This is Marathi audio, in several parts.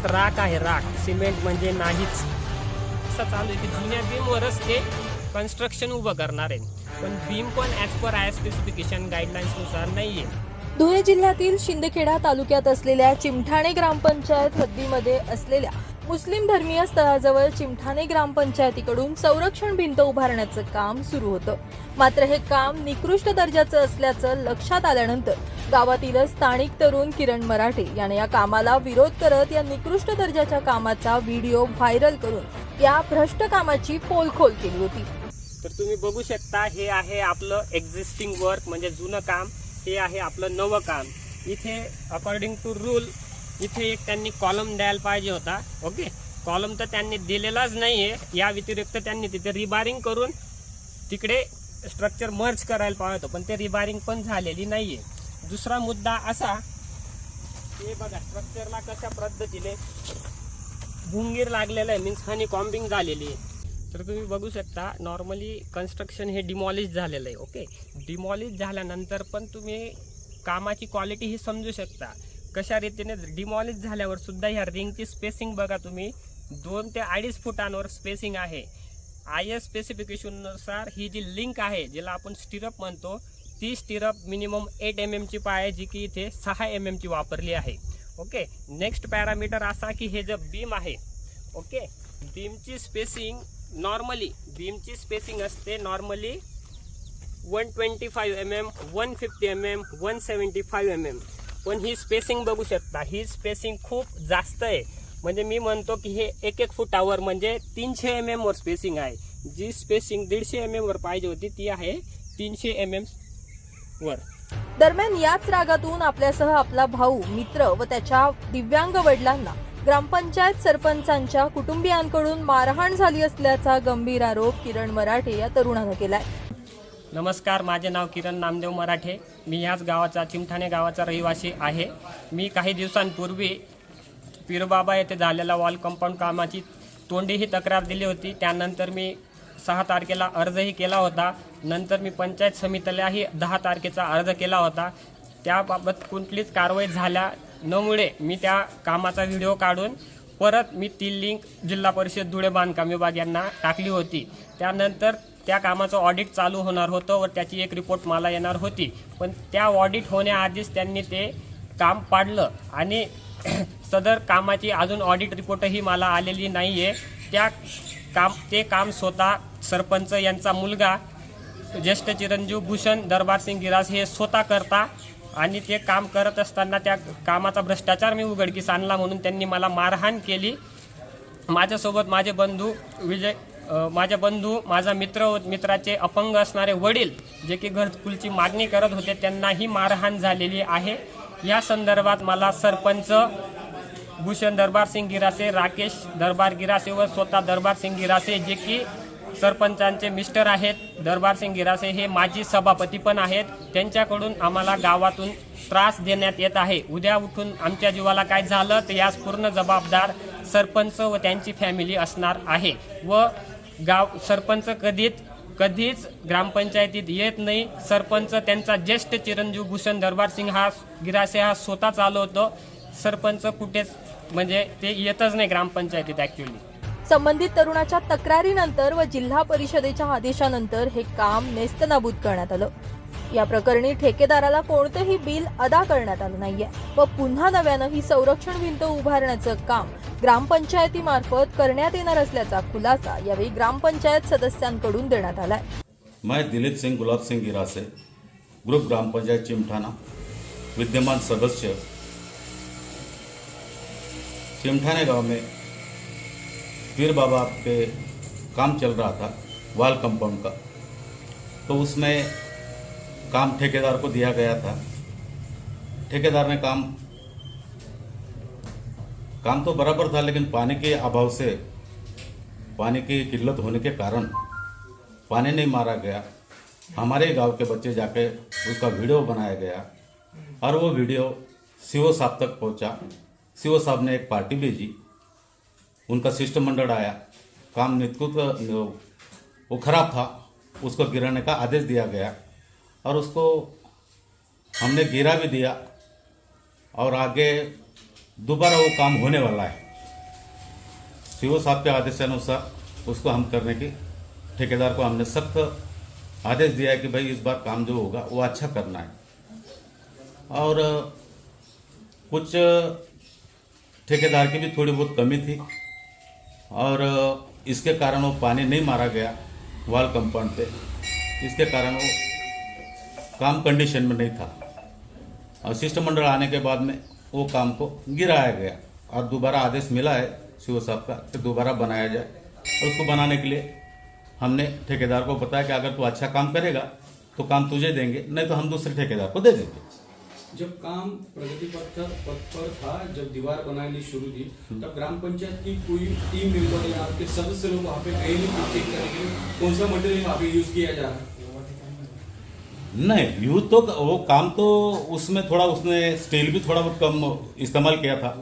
याच्यात राख आहे राख. सिमेंट म्हणजे नाहीच. असं चालू आहे की जुन्या बीमवरच ते कन्स्ट्रक्शन उभं करणार आहे. पण बीम पण ॲज पर आय स्पेसिफिकेशन गाईडलाईन्सनुसार नाही आहे धुळे जिल्ह्यातील शिंदखेडा तालुक्यात असलेल्या चिमठाणे ग्रामपंचायत हद्दीमध्ये असलेल्या मुस्लिम धर्मीय स्थळाजवळ चिमठाणे ग्रामपंचायतीकडून संरक्षण भिंत उभारण्याचं काम सुरू होतं. मात्र हे काम निकृष्ट दर्जाचं असल्याचं लक्षात आल्यानंतर गावातील स्थानिक तरुण किरण मराठे याने या कामाला विरोध करत या निकृष्ट दर्जाच्या कामाचा व्हिडिओ व्हायरल करून या भ्रष्ट कामाची पोलखोल केली होती. तर तुम्ही बघू शकता हे आहे आपलं एक्झिस्टिंग वर्क म्हणजे जुनं काम. हे आहे आपलं नवं काम. इथे अकॉर्डिंग टू रूल इथे एक त्यांनी कॉलम द्यायला पाहिजे होता. ओके कॉलम तर त्यांनी दिलेलाच नाही आहे या व्यतिरिक्त त्यांनी तिथे रिबारिंग करून तिकडे स्ट्रक्चर मर्ज करायला पाहिजे होतं. पण ते रिबारिंग पण झालेली नाही आहे दुसरा मुद्दा असा हे बघा स्ट्रक्चरला कशा पद्धतीने भुंगीर लागलेलं आहे मीन्स हनी कॉम्बिंग झालेली आहे. तर तुम्ही बघू शकता नॉर्मली कन्स्ट्रक्शन हे डिमॉलिश झालेलं आहे ओके डिमॉलिश झाल्यानंतर पण तुम्ही कामाची क्वालिटी ही समजू शकता. कशा रीतीने डिमॉलिश झाल्यावर सुद्धा ह्या रिंगची स्पेसिंग बघा तुम्ही. दोन ते अडीच फुटांवर स्पेसिंग आहे. आय एस स्पेसिफिकेशननुसार ही जी लिंक आहे जिला आपण स्टिरअप म्हणतो ती स्टिरप मिनिमम एट एम एमची पाय जी की इथे सहा एम एमची वापरली आहे. ओके नेक्स्ट पॅरामीटर असा की हे जे बीम आहे ओके बीमची स्पेसिंग नॉर्मली बीमची स्पेसिंग असते normally one twenty five M M one fifty M M one seventy five M M पण ही स्पेसिंग बघू शकता ही स्पेसिंग खूप जास्त आहे. म्हणजे मी म्हणतो की हे एक एक फुटावर म्हणजे तीनशे एम एम वर स्पेसिंग आहे. जी स्पेसिंग दीडशे एम एम वर पाहिजे होती ती आहे तीनशे एम एम वर. दरम्यान याच रागातून आपल्यासह आपला भाऊ मित्र व त्याच्या दिव्यांग वडिलांना ग्रामपंचायत सरपंचांच्या कुटुंबियांकडून मारहाण झाली असल्याचा गंभीर आरोप किरण मराठे या तरुणानं केलाय. नमस्कार माझे नाव किरण नामदेव मराठे. मी याच गावाचा चिमठाणे गावाचा रहिवासी आहे. मी काही दिवसांपूर्वी पिरबाबा येथे झालेल्या वॉल कंपाऊंड कामाची तोंडी ही तक्रार दिली होती. त्यानंतर मी सहा तारखेला अर्जही केला होता. नंतर मी पंचायत समितीलाही दहा तारखेचा अर्ज केला होता. त्याबाबत कुठलीच कारवाई झाल्या नमुळे मी त्या कामाचा व्हिडिओ काढून परत मी ती लिंक जिल्हा परिषद धुळे बांधकाम विभाग यांना टाकली होती. त्यानंतर त्या कामाचं ऑडिट चालू होणार होतं व त्याची एक रिपोर्ट मला येणार होती. पण त्या ऑडिट होण्याआधीच त्यांनी ते काम पाडलं आणि सदर कामाची अजून ऑडिट रिपोर्टही मला आलेली नाही आहे त्या काम ते काम स्वतः सरपंच यांचा मुलगा ज्येष्ठ चिरंजीव भूषण दरबारसिंग गिरास हे स्वतः करता आणि ते काम करत असताना त्या कामाचा भ्रष्टाचार मी उघडकीस आणला म्हणून त्यांनी मला मारहाण केली. माझ्यासोबत माझे बंधू विजय माझे बंधू माझा मित्र व मित्राचे अपंग असणारे वडील जे की घरकुलची मागणी करत होते त्यांनाही मारहाण झालेली आहे. या संदर्भात मला सरपंच भूषण दरबार सिंग गिरासे राकेश दरबार गिरासे व स्वतः दरबार सिंग गिरासे जे की सरपंचांचे मिस्टर आहेत दरबार सिंग गिरासे हे माजी सभापती पण आहेत. त्यांच्याकडून आम्हाला गावातून त्रास देण्यात येत आहे. उद्या उठून आमच्या जीवाला काय झालं तर यास पूर्ण जबाबदार सरपंच व त्यांची फॅमिली असणार आहे. व गाव सरपंच कधीच कधीच ग्रामपंचायतीत येत नाही. सरपंच त्यांचा ज्येष्ठ चिरंजीव भूषण दरबार सिंग हा गिरासे हा स्वतः चालवतो सरपंच कुठेच म्हणजे ते येतच नाही ग्रामपंचायतीत ॲक्च्युली संबंधित तरुणाच्या तक्रारीनंतर व जिल्हा परिषदेच्या आदेशानंतर हे काम नेस्तनाबूत करण्यात आलं. या प्रकरणी ठेकेदाराला कोणतंही बिल अदा करण्यात आलं नाहीये व पुन्हा नव्यानं ही संरक्षण भिंत उभारण्याचं काम ग्रामपंचायतीमार्फत करण्यात येणार असल्याचा खुलासा यावेळी ग्रामपंचायत सदस्यांकडून देण्यात आलाय. मैं दिलीप सिंग गुलाब सिंग गिरासे ग्रुप ग्रामपंचायत चिमठाना विद्यमान सदस्य चिमठाने गाव में पीर बाबा पे काम चल रहा था, वाल कंपाउंड का। तो उसमें काम ठेकेदार को दिया गया था। ठेकेदार ने काम काम तो बराबर था, लेकिन पानी के अभाव से, पानी की किल्लत होने के कारण पानी नहीं मारा गया। हमारे गाँव के बच्चे जाके उसका वीडियो बनाया गया और वो वीडियो सीओ साहब तक पहुँचा। सीओ साहब ने एक पार्टी भेजी। उनका शिष्टमंडल आया। काम नितकुत वो खराब था। उसको गिराने का आदेश दिया गया और उसको हमने गिरा भी दिया और आगे दोबारा वो काम होने वाला है। सीओ साहब के आदेशानुसार उसको हम करने की, ठेकेदार को हमने सख्त आदेश दिया है कि भाई इस बार काम जो होगा वो अच्छा करना है। और कुछ ठेकेदार की भी थोड़ी बहुत कमी थी। और इसके कारण वो पानी नहीं मारा गया वाल कंपाउंड पे। इसके कारण वो काम कंडीशन में नहीं था। और शिष्टमंडल आने के बाद में वो काम को गिराया गया और दोबारा आदेश मिला है सीओ साहब का कि दोबारा बनाया जाए। और उसको बनाने के लिए हमने ठेकेदार को बताया कि अगर तू अच्छा काम करेगा तो काम तुझे देंगे, नहीं तो हम दूसरे ठेकेदार को दे देंगे। जब काम प्रगति पथ पर पर था, जब दीवार बनानी शुरू थी, तब ग्राम पंचायत की कोई टीम मेंबर या आपके सदस्य लोग वहाँ पे गए नहीं चेक करने के कौन सा मटेरियल वहाँ पे यूज़ किया जा रहा? है नहीं यूथ तो वो काम तो उसमें थोड़ा, उसने स्टील भी थोड़ा बहुत कम इस्तेमाल किया था।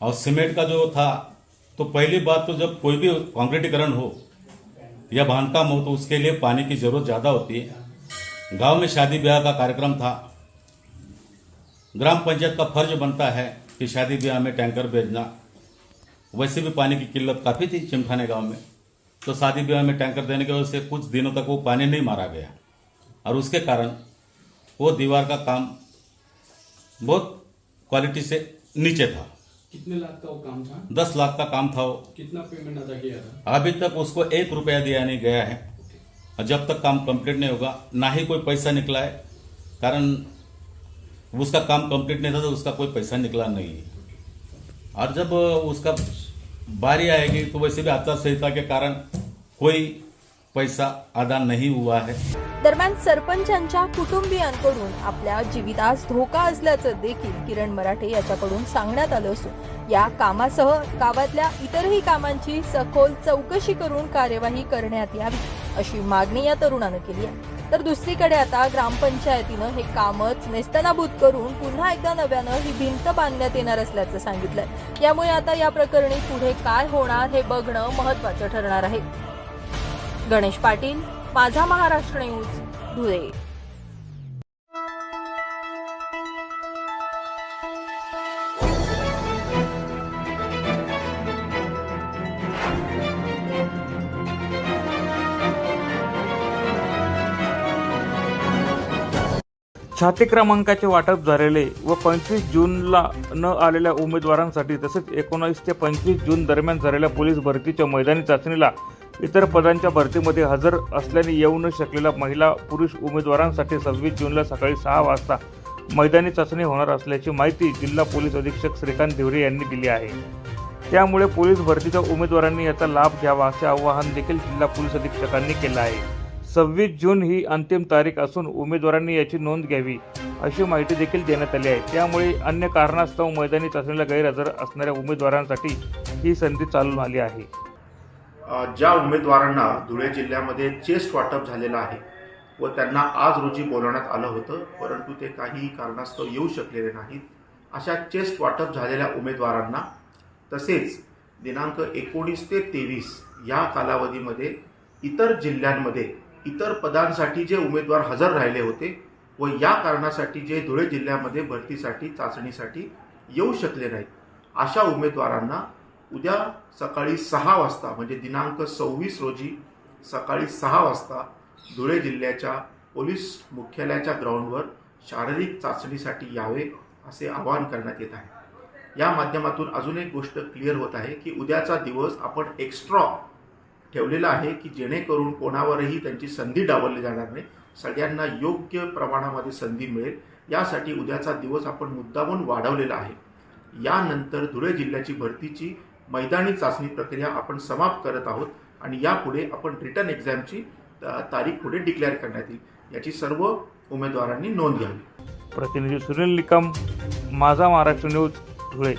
और सीमेंट का जो था तो पहली बात तो जब कोई भी कॉन्क्रीटीकरण हो, या बांधकाम हो तो उसके लिए पानी की ज़रूरत ज़्यादा होती है। गाँव में शादी ब्याह का कार्यक्रम था ग्राम पंचायत का फ़र्ज़ बनता है कि शादी ब्याह में टैंकर भेजना। वैसे भी पानी की किल्लत काफ़ी थी चिमठाने गाँव में। तो शादी ब्याह में टैंकर देने की वजह से कुछ दिनों तक वो पानी नहीं मारा गया। और उसके कारण वो दीवार का काम बहुत क्वालिटी से नीचे था। कितने लाख का वो काम था? दस लाख का काम था वो। कितना पेमेंट अदा किया था? अभी तक उसको एक रुपया दिया नहीं गया है। और जब तक काम कंप्लीट नहीं होगा ना ही कोई पैसा निकला है। कारण उसका काम कंप्लीट नहीं था तो उसका कोई पैसा निकला नहीं। और जब उसका बारी आएगी तो वैसे भी आचार संहिता के कारण कोई पैसा अदा नहीं हुआ है। दरम्यान सरपंचांच्या कुटुंबियांकडून आपल्या जीवितास धोका असल्याचं देखील किरण मराठे याच्याकडून सांगण्यात आलं असून या कामासह गावातल्या इतरही कामांची सखोल चौकशी करून कार्यवाही करण्यात यावी अशी मागणी या तरुणानं केली आहे. तर दुसरीकडे आता ग्रामपंचायतीनं हे कामच नेस्तनाभूत करून पुन्हा एकदा नव्यानं ही भिंत बांधण्यात येणार असल्याचं सांगितलंय. यामुळे आता या प्रकरणी पुढे काय होणार हे बघणं महत्वाचं ठरणार आहे. गणेश पाटील माझा महाराष्ट्र न्यूज धुळे. छाती क्रमांकाचे वाटप झालेले व पंचवीस जूनला न आलेल्या उमेदवारांसाठी तसेच एकोणावीस ते पंचवीस जून दरम्यान झालेल्या पोलीस भरतीच्या मैदानी चाचणीला इतर पदांच्या भरतीमध्ये हजर असल्याने येऊ न शकलेल्या महिला पुरुष उमेदवारांसाठी सव्वीस जूनला सकाळी सहा वाजता मैदानी चाचणी होणार असल्याची माहिती जिल्हा पोलीस अधीक्षक श्रीकांत धिवरे यांनी दिली आहे. त्यामुळे पोलीस भरतीच्या उमेदवारांनी याचा लाभ घ्यावा असे आवाहन देखील जिल्हा पोलीस अधीक्षकांनी केलं आहे. सव्वीस जून ही अंतिम तारीख असून उमेदवारांनी याची नोंद घ्यावी अशी माहिती देखील देण्यात आली आहे. त्यामुळे अन्य कारणास्तव मैदानी चाचणीला गैरहजर असणाऱ्या उमेदवारांसाठी ही संधी चालून आली आहे. ज्या उमेदवारांना धुळे जिल्ह्यामध्ये चेस्ट वाटप झालेलं आहे व त्यांना आज रोजी बोलवण्यात आलं होतं परंतु ते काही कारणास्तव येऊ शकलेले नाहीत अशा चेस्ट वाटप झालेल्या उमेदवारांना तसेच दिनांक एकोणीस ते तेवीस या कालावधीमध्ये इतर जिल्ह्यांमध्ये इतर पदांसाठी जे उमेदवार हजर राहिले होते व या कारणासाठी जे धुळे जिल्ह्यामध्ये भरतीसाठी चाचणीसाठी येऊ शकले नाहीत अशा उमेदवारांना उद्या सकाळी सहा वाजता म्हणजे दिनांक सव्वीस रोजी सकाळी सहा वाजता धुळे जिल्ह्याच्या पोलीस मुख्यालयाच्या ग्राउंडवर शारीरिक चाचणीसाठी यावे असे आवाहन करण्यात येत आहे. या माध्यमातून अजून एक गोष्ट क्लिअर होत आहे की उद्याचा दिवस आपण एक्स्ट्रा ठेवलेला आहे की जेणेकरून कोणावरही त्यांची संधी डावलली जाणार नाही. सगळ्यांना योग्य प्रमाणामध्ये संधी मिळेल. यासाठी उद्याचा दिवस आपण मुद्दामून वाढवलेला आहे. यानंतर धुळे जिल्ह्याची भरतीची मैदानी चाचणी प्रक्रिया आपण समाप्त करत आहोत आणि यापुढे आपण रिटर्न एक्झामची तारीख पुढे डिक्लेअर करण्यात येईल. याची सर्व उमेदवारांनी नोंद घ्यावी. प्रतिनिधी सुनील निकम माझा महाराष्ट्र न्यूज धुळे.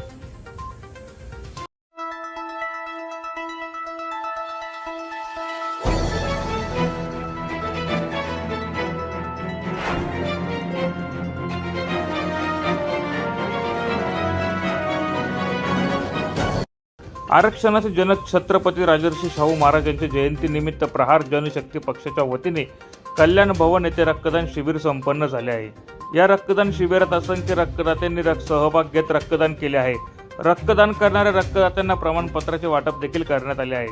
आरक्षणाचे जनक छत्रपती राजर्षी शाहू महाराज यांच्या जयंतीनिमित्त प्रहार जनशक्ती पक्षाच्या वतीने कल्याण भवन येथे रक्तदान शिबिर संपन्न झाले आहे. या रक्तदान शिबिरात असंख्य रक्तदात्यांनी रक्त सहभाग घेत रक्तदान केले आहे. रक्तदान करणाऱ्या रक्तदात्यांना प्रमाणपत्राचे वाटप देखील करण्यात आले आहे.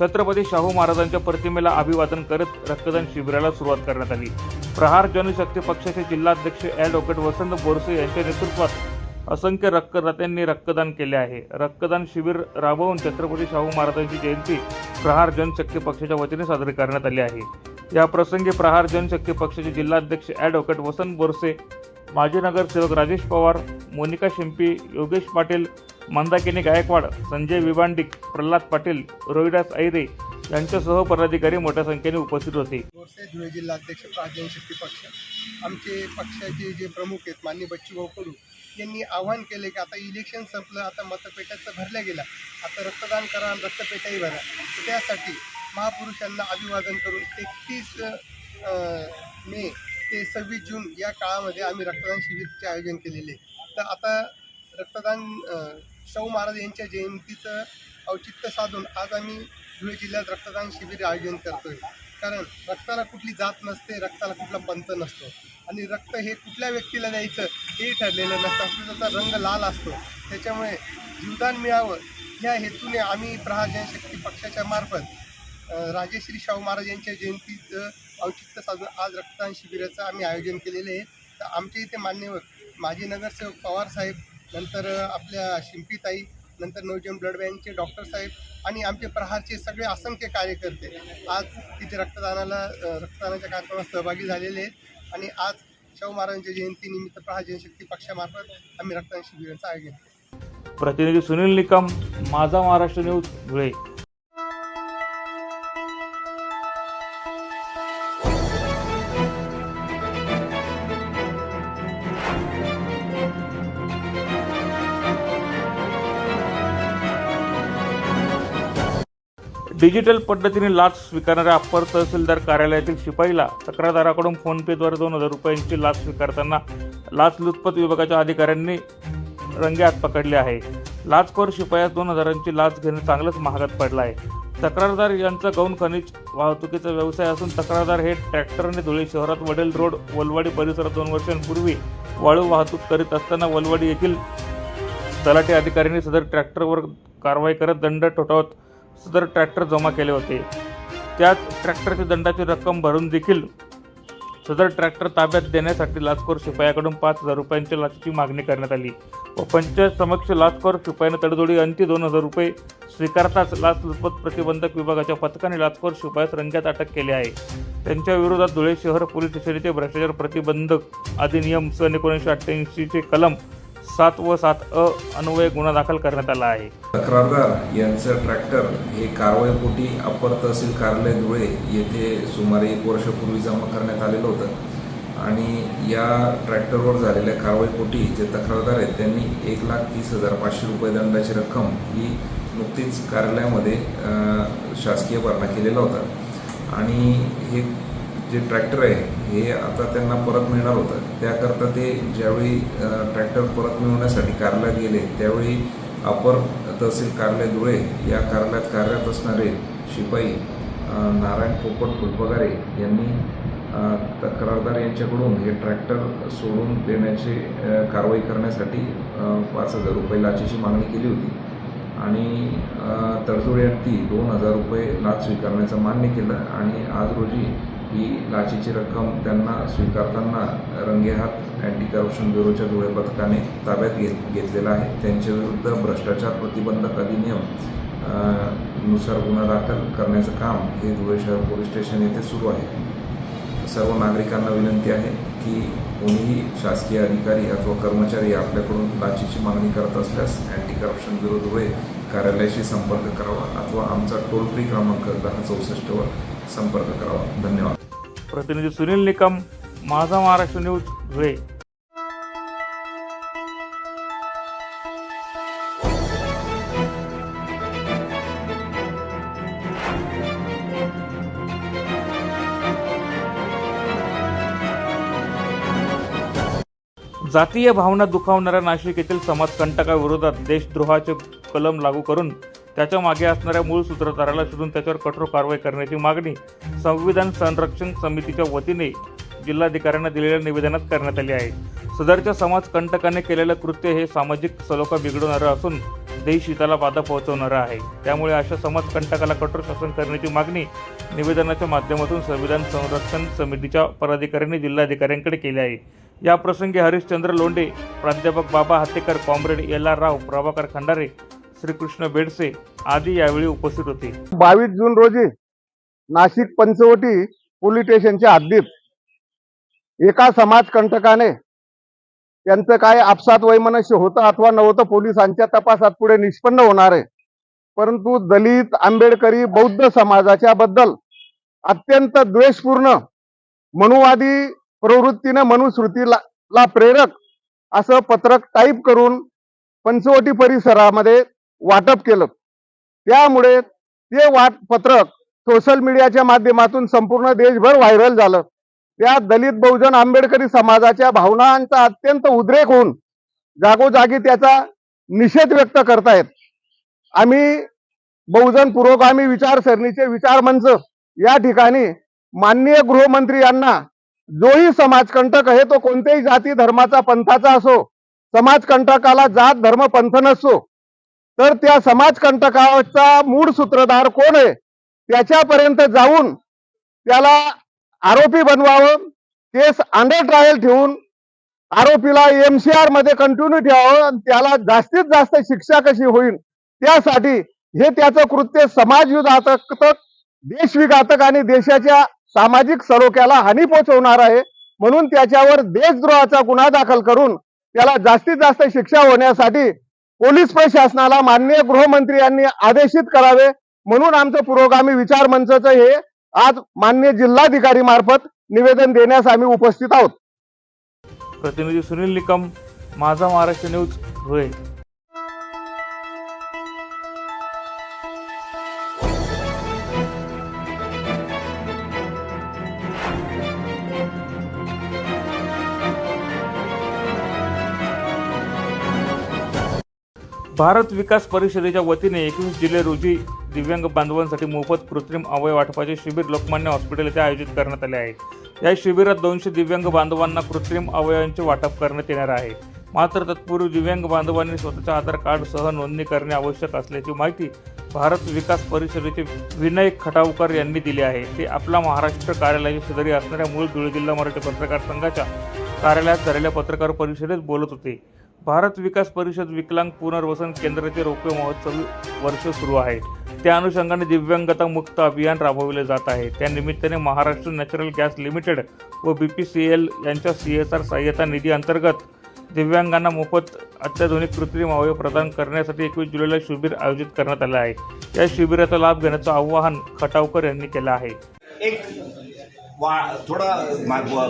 छत्रपती शाहू महाराजांच्या प्रतिमेला अभिवादन करत रक्तदान शिबिराला सुरुवात करण्यात आली. प्रहार जनशक्ती पक्षाचे जिल्हाध्यक्ष ॲडव्होकेट वसंत बोरसे यांच्या नेतृत्वात असंख्य रक्तदात्यांनी रक्तदान केले आहे. रक्तदान शिबिर राबवून छत्रपती शाहू महाराजांची जयंती प्रहार जनशक्ती पक्षाच्या वतीने साजरी करण्यात आली आहे. या प्रसंगी प्रहार जनशक्ती पक्षाचे जिल्हाध्यक्ष ॲडव्होकेट वसंत बोरसे माजी नगरसेवक राजेश पवार मोनिका शिंपी योगेश पाटील मंदाकिनी गायकवाड संजय विभांडिक प्रल्हाद पाटील रोहिदास ऐरे यांच्यासह पदाधिकारी मोठ्या संख्येने उपस्थित होते. धुळे जिल्हाध्यक्ष प्राजन शक्ती पक्ष. आमचे पक्षाचे जे प्रमुख आहेत मान्य बच्चूभाऊ कडू यांनी आवाहन केले की आता इलेक्शन संपलं आता मतपेट्याचं भरल्या गेल्या. आता रक्तदान करा आणि रक्तपेट्याही भरा. त्यासाठी महापुरुषांना अभिवादन करून एकतीस मे ते सव्वीस जून या काळामध्ये आम्ही रक्तदान शिबिरचे आयोजन केलेले. तर आता रक्तदान शाहू महाराज यांच्या जयंतीचं औचित्य साधून आज आम्ही धुळे जिल्ह्यात रक्तदान शिबिर आयोजन करतोय. कारण रक्ताला कुठली जात नसते रक्ताला कुठला पंत नसतो. आणि रक्त हे कुठल्या व्यक्तीला द्यायचं हे ठरलेलं नसतं. आपलं त्याचा रंग लाल असतो. त्याच्यामुळे जीवदान मिळावं ह्या हेतूने आम्ही प्रहार जनशक्ती पक्षाच्या मार्फत राजेश्री शाहू महाराज यांच्या जयंतीचं औचित्य साधून आज रक्तदान शिबिराचं आम्ही आयोजन केलेलं आहे. तर आमच्या इथे मान्यवर माजी नगरसेवक पवार साहेब नंतर आपल्या शिंपीताई नंतर नवजन ब्लड बँकचे डॉक्टर साहेब आणि आमचे प्रहारचे सगळे असंख्य कार्यकर्ते आज तिथे रक्तदानाला रक्तदानाच्या कार्यक्रमात सहभागी झालेले आहेत. आणि आज शाहू महाराजांच्या जयंतीनिमित्त प्रहाजन शक्ती पक्षामार्फत आम्ही रक्तदान शिबिराचं आयोजन प्रतिनिधी सुनील निकम माझा महाराष्ट्र न्यूज धुळे. डिजिटल पद्धतीने लाच स्वीकारणाऱ्या अप्पर तहसीलदार कार्यालयातील शिपाईला तक्रारदाराकडून फोनपेद्वारे दोन हजार रुपयांची लाच स्वीकारताना लाचलुचपत विभागाच्या अधिकाऱ्यांनी रंगे हात पकडले आहे. लाचखोर शिपायास दोन हजारांची लाच घेणे चांगलंच महागात पडलं आहे. तक्रारदार यांचा गौण खनिज वाहतुकीचा व्यवसाय असून तक्रारदार हे ट्रॅक्टरने धुळे शहरात वडील रोड वलवाडी परिसरात दोन वर्षांपूर्वी वाळू वाहतूक करीत असताना वलवाडी येथील तलाठी अधिकाऱ्यांनी सदर ट्रॅक्टरवर कारवाई करत दंड ठोठावत सदर ट्रॅक्टर जमा केले होते. त्याच ट्रॅक्टरची दंडाची रक्कम भरून देखील सदर ट्रॅक्टर ताब्यात देण्यासाठी लाचखोर शिपायाकडून पाच हजार रुपयांच्या लाचची मागणी करण्यात आली. व पंचायत समक्ष लाचखोर शिपायाने तडजोडी अंती दोन हजार रुपये स्वीकारताच लाचलुचपत प्रतिबंधक विभागाच्या पथकाने लाचखोर शिपायास रंग्यात अटक केली आहे. त्यांच्या विरोधात धुळे शहर पोलीस स्टेशन येथे भ्रष्टाचार प्रतिबंधक अधिनियम सन एकोणीसशे अठ्ठ्याऐंशीचे कलम सात व सात अ अन्वय गुन्हा दाखल करण्यात आला आहे. तक्रारदार यांचं ट्रॅक्टर हे कारवाईपोटी अप्पर तहसील कार्यालय धुळे येथे सुमारे एक वर्षापूर्वी जमा करण्यात आलेलं होतं. आणि या ट्रॅक्टरवर झालेल्या कारवाईपोटी जे तक्रारदार आहेत त्यांनी एक लाख तीस हजार पाचशे रुपये दंडाची रक्कम ही नुकतीच कार्यालयामध्ये शासकीय भरणा केलेला होता. आणि हे जे ट्रॅक्टर आहे हे आता त्यांना परत मिळणार होतं. त्याकरता ते ज्यावेळी ट्रॅक्टर परत मिळवण्यासाठी कार्यालयात गेले त्यावेळी अपर तहसील कार्यालय धुळे या कार्यालयात कार्यरत असणारे शिपाई नारायण पोपट फुलपगारे यांनी तक्रारदार यांच्याकडून हे ट्रॅक्टर सोडून देण्याची कारवाई करण्यासाठी पाच हजार रुपये लाचेची मागणी केली होती. आणि अ, तडजोड्यांती दोन हजार रुपये लाच स्वीकारण्याचं मान्य केलं. आणि आज रोजी ही लाचेची रक्कम त्यांना स्वीकारताना रंगेहात अँटी करप्शन ब्युरोच्या धुळे पथकाने ताब्यात घेत घेतलेला आहे. त्यांच्याविरुद्ध भ्रष्टाचार प्रतिबंधक अधिनियमनुसार गुन्हा दाखल करण्याचं काम हे धुळे शहर पोलीस स्टेशन येथे सुरू आहे. सर्व नागरिकांना विनंती आहे की कोणीही शासकीय अधिकारी अथवा कर्मचारी आपल्याकडून लाचेची मागणी करत असल्यास अँटी करप्शन ब्युरो धुळे कार्यालयाशी संपर्क करावा अथवा आमचा टोल फ्री क्रमांक दहा चौसष्टवर संपर्क करावा. धन्यवाद. प्रतिनिधी सुनील निकम माझा महाराष्ट्र न्यूज धुळे. जातीय भावना दुखावणाऱ्या नाशिक येथील समाजकंटकाविरोधात देशद्रोहाचे कलम लागू करून त्याच्यामागे असणाऱ्या मूळ सूत्रधाराला शोधून त्याच्यावर कठोर कारवाई करण्याची मागणी संविधान संरक्षण समितीच्या वतीने जिल्हाधिकाऱ्यांना दिलेल्या निवेदनात करण्यात आली आहे. सदरच्या समाजकंटकाने केलेलं कृत्य हे सामाजिक सलोखा बिघडवणारं असून देशहिताला बाधा पोहोचवणारं आहे. त्यामुळे अशा समाजकंटकाला कठोर शासन करण्याची मागणी निवेदनाच्या माध्यमातून संविधान संरक्षण समितीच्या पदाधिकाऱ्यांनी जिल्हाधिकाऱ्यांकडे केली आहे. या प्रसंगी हरिश्चंद्र लोंढे प्राध्यापक Baba Hatekar comrade L R Rao Prabhakar Khandare Shrikrishna Bedse आदी यावेळी उपस्थित होते. बावीस जून रोजी नाशिक पंचवटी पोलीस स्टेशनच्या हद्दीत एका समाजकंटकाने त्यांचं काय आपसात वैमनस्य होतं अथवा नव्हतं पोलिसांच्या तपासात पुढे निष्पन्न होणार आहे. परंतु दलित आंबेडकरी बौद्ध समाजाच्या बद्दल अत्यंत द्वेषपूर्ण मनुवादी प्रवृत्तीने मनुश्रुतीला ला प्रेरक असं पत्रक टाईप करून पंचवटी परिसरामध्ये वाटप केलं. त्यामुळे ते वाट पत्रक सोशल मीडियाच्या माध्यमातून संपूर्ण देशभर व्हायरल झालं. त्या दलित बहुजन आंबेडकरी समाजाच्या भावनांचा अत्यंत उद्रेक होऊन जागोजागी त्याचा निषेध व्यक्त करतायत. आम्ही बहुजन पुरोगामी विचारसरणीचे विचार मंच या ठिकाणी माननीय गृहमंत्री यांना जोही समाजकंटक आहे तो कोणत्याही जाती धर्माचा पंथाचा असो समाजकंटकाला जात धर्म पंथ नसतो तर त्या समाजकंटकाचा मूळ सूत्रधार कोण आहे? त्याच्यापर्यंत जाऊन त्याला आरोपी बनवावं केस अंडर ट्रायल ठेवून आरोपीला एमसीआरमध्ये कंटिन्यू ठेवावं आणि त्याला जास्तीत जास्त शिक्षा कशी होईल त्यासाठी हे त्याचं कृत्य समाजविघातक देशविघातक आणि देशाच्या सामाजिक सलोख्याला हानी पोहोचवणार आहे. म्हणून त्याच्यावर देशद्रोहाचा गुन्हा दाखल करून त्याला जास्तीत जास्त शिक्षा होण्यासाठी पोलीस प्रशासनाला माननीय गृहमंत्री यांनी आदेशित करावे म्हणून आमचं पुरोगामी विचार मंचचं हे आज माननीय जिल्हाधिकारी मार्फत निवेदन देण्यास आम्ही उपस्थित आहोत. प्रतिनिधी सुनील निकम माझा महाराष्ट्र न्यूज धुळे. भारत विकास परिषदेच्या वतीने एकवीस जुलै रोजी दिव्यांग बांधवांसाठी मोफत कृत्रिम अवयव वाटपाचे शिबिर लोकमान्य हॉस्पिटल येथे आयोजित करण्यात आले आहे. या शिबिरात दोनशे दिव्यांग बांधवांना कृत्रिम अवयवांचे वाटप करण्यात येणार आहे. मात्र तत्पूर्वी दिव्यांग बांधवांनी स्वतःच्या आधार कार्डसह नोंदणी करणे आवश्यक असल्याची माहिती भारत विकास परिषदेचे विनय खटावकर यांनी दिली आहे. ते आपला महाराष्ट्र कार्यालयाच्या शेजारी असणाऱ्या मूळ धुळे जिल्हा मराठी पत्रकार संघाच्या कार्यालयात झालेल्या पत्रकार परिषदेत बोलत होते. भारत विकास परिषद विकलांग पुनर्वसन केंद्राचे रोपे महोत्सवी वर्ष सुरू आहे. त्या अनुषंगाने दिव्यांगता मुक्त अभियान राबवले जात आहे. त्या निमित्ताने महाराष्ट्र नॅचरल गॅस लिमिटेड व बी पी सी एल यांच्या सी एस आर सहाय्यता निधी अंतर्गत दिव्यांगांना मोफत अत्याधुनिक कृत्रिम अवयव प्रदान करण्यासाठी एकवीस जुलैला शिबिर आयोजित करण्यात आलं आहे. या शिबिराचा लाभ घेण्याचं आवाहन खटावकर यांनी केलं आहे. एक वा थोडा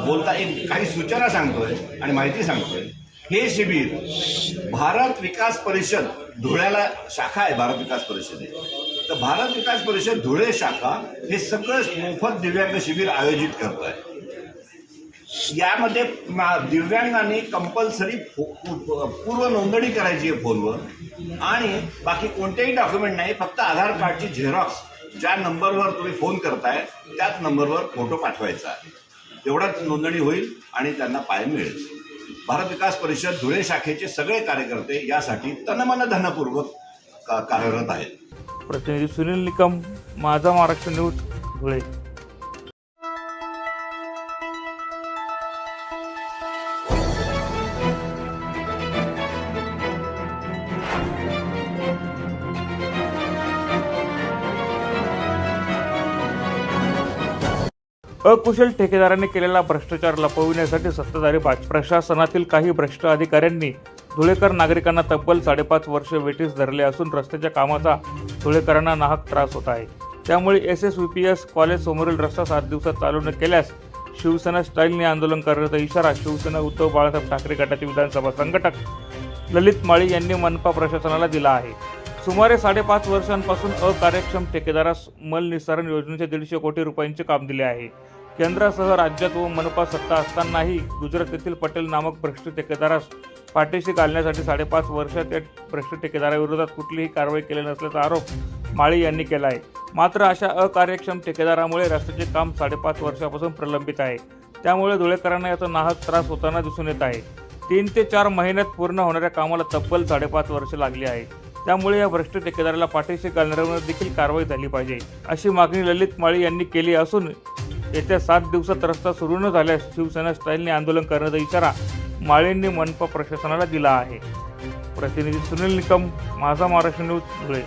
बोलता एक काही सूचना सांगतोय आणि माहिती सांगतोय. हे शिबिर भारत विकास परिषद धुळ्याला शाखा आहे भारत विकास परिषदे तर भारत विकास परिषद धुळे शाखा हे सगळं मोफत दिव्यांग शिबिर आयोजित करत आहे यामध्ये दिव्यांगाने दिव्यांगांनी कंपल्सरी पूर्व नोंदणी करायची आहे फोनवर. आणि बाकी कोणतेही डॉक्युमेंट नाही फक्त आधार कार्डची झेरॉक्स ज्या नंबरवर तुम्ही फोन करताय त्याच नंबरवर फोटो पाठवायचा आहे. तेवढाच नोंदणी होईल आणि त्यांना पाय मिळेल. भारत विकास परिषद धुळे शाखेचे सगळे कार्यकर्ते यासाठी तनमन धनपूर्वक का- कार्यरत आहेत. प्रतिनिधी सुनील निकम माझा महाराष्ट्र न्यूज धुळे. अकुशल ठेकेदारांनी केलेला भ्रष्टाचार लपविण्यासाठी सत्ताधारी प्रशासनातील काही भ्रष्ट अधिकाऱ्यांनी धुळेकर नागरिकांना तब्बल साडेपाच वर्ष वेटीस धरले असून रस्त्याच्या कामाचा धुळेकरांना नाहक त्रास होत आहे. त्यामुळे S S V P S college समोरील रस्ता सात दिवसात चालू न केल्यास शिवसेना स्टाईलने आंदोलन करण्याचा इशारा शिवसेना उद्धव बाळासाहेब ठाकरे गटाचे विधानसभा संघटक ललित माळी यांनी मनपा प्रशासनाला दिला आहे. सुमारे साडेपाच वर्षांपासून अकार्यक्षम ठेकेदारास मलनिस्सारण योजनेचे दीडशे कोटी रुपयांचे काम दिले आहे. केंद्रासह राज्यात व मनपा सत्ता असतानाही गुजरात येथील पटेल नामक भ्रष्ट ठेकेदारास पाठीशी घालण्यासाठी साडेपाच वर्षात या भ्रष्ट ठेकेदाराविरोधात कुठलीही कारवाई केली नसल्याचा आरोप माळी यांनी केला आहे. मात्र अशा अकार्यक्षम ठेकेदारामुळे रस्त्याचे काम साडेपाच वर्षापासून प्रलंबित आहे. त्यामुळे धुळेकरांना याचा नाहक त्रास होताना दिसून येत आहे. तीन ते चार महिन्यात पूर्ण होणाऱ्या कामाला तब्बल साडेपाच वर्ष लागली आहे. त्यामुळे या भ्रष्ट ठेकेदाराला पाठीशी घालणाऱ्यांवर देखील कारवाई झाली पाहिजे अशी मागणी ललित माळी यांनी केली असून येत्या सात दिवसात रस्ता सुरू न झाल्यास शिवसेना स्टाईलने आंदोलन करण्याचा इशारा माळेंनी मनपा प्रशासनाला दिला आहे. प्रतिनिधी सुनील निकम माझा महाराष्ट्र न्यूज धुळे.